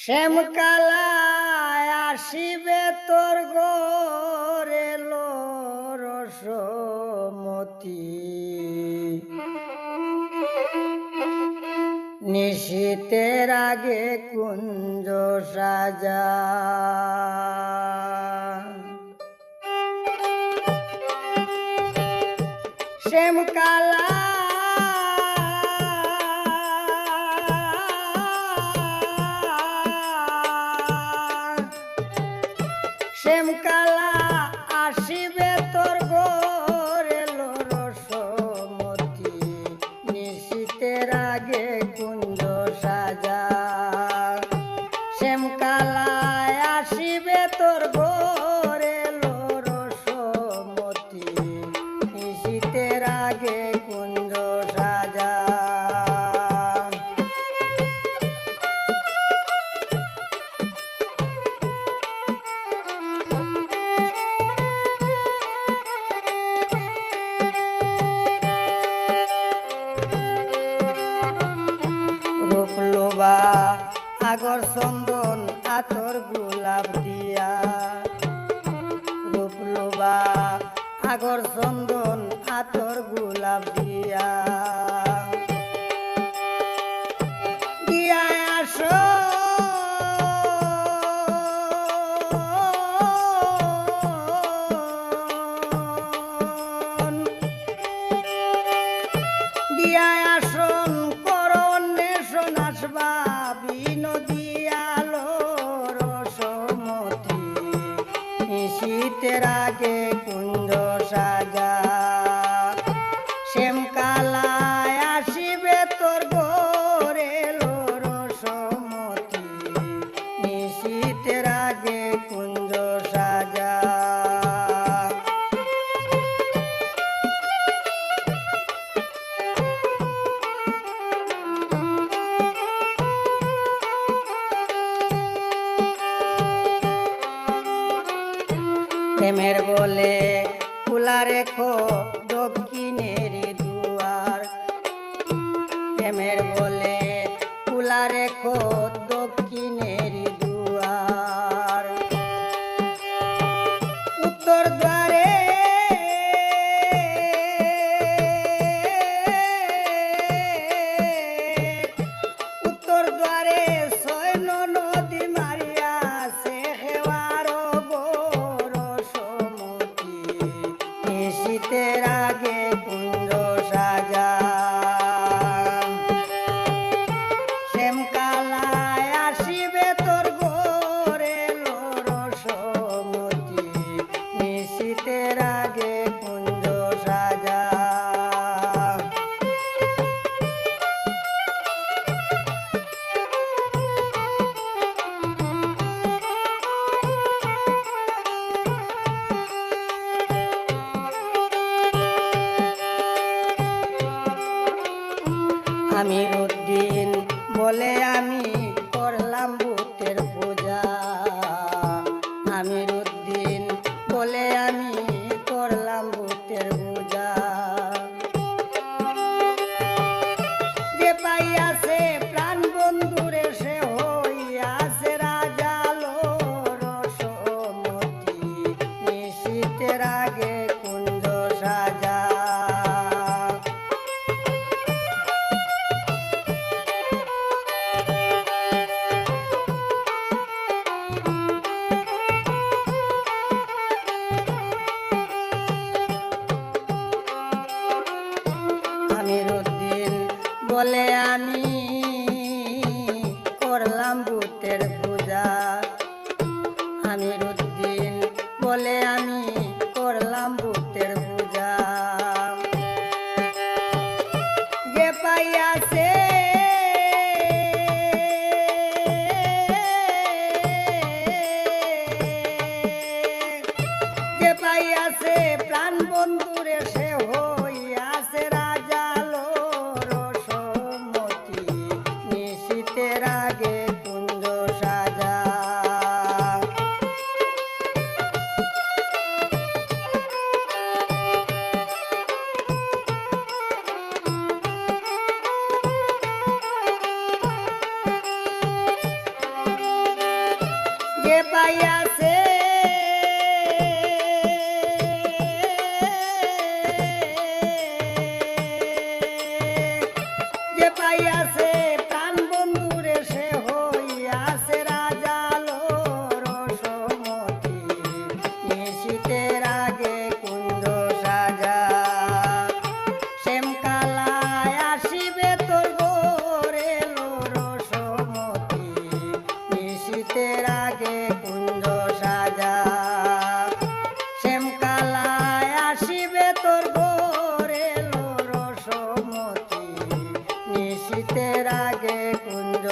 শ্যামকালায় আসিবে তোর গোরে রসমতি নিশীতের আগে কুঞ্জ সাজা। শ্যামকালা শ্যামকালা আসিবে তোর গোরে রসমতি। নিশীতের আগে কুঞ্জ সাজা। শ্যামকালায় আসিবে তোর গোরে রসমতি। নিশীতের আগে আতর গোলাপ দিয়া রূপলোবা আগর চন্দন আতর গোলাপ দিয়া। দিয়া শীতের আগে কুন্দ সাজা। প্রেমের বলে খোলা রেখো দক্ষিণের দুয়ার। প্রেমের বলে খোলা রেখো দক্ষিণের দুয়ার। উত্তর দ্বারে আমির উদ্দিন বলে বলে আমি করলাম ভূতের পূজা। আমির উদ্দিন বলে আমি করলাম ভূতের পূজা। যে পাইয়াছে যে পাইয়াছে প্রাণ বন্ধুরে সে হোক লাগে কুঞ্জ সাজা। শ্যামকালায় আসিবে তোর ভোরে রসমতি। নিশীতের কুঞ্জ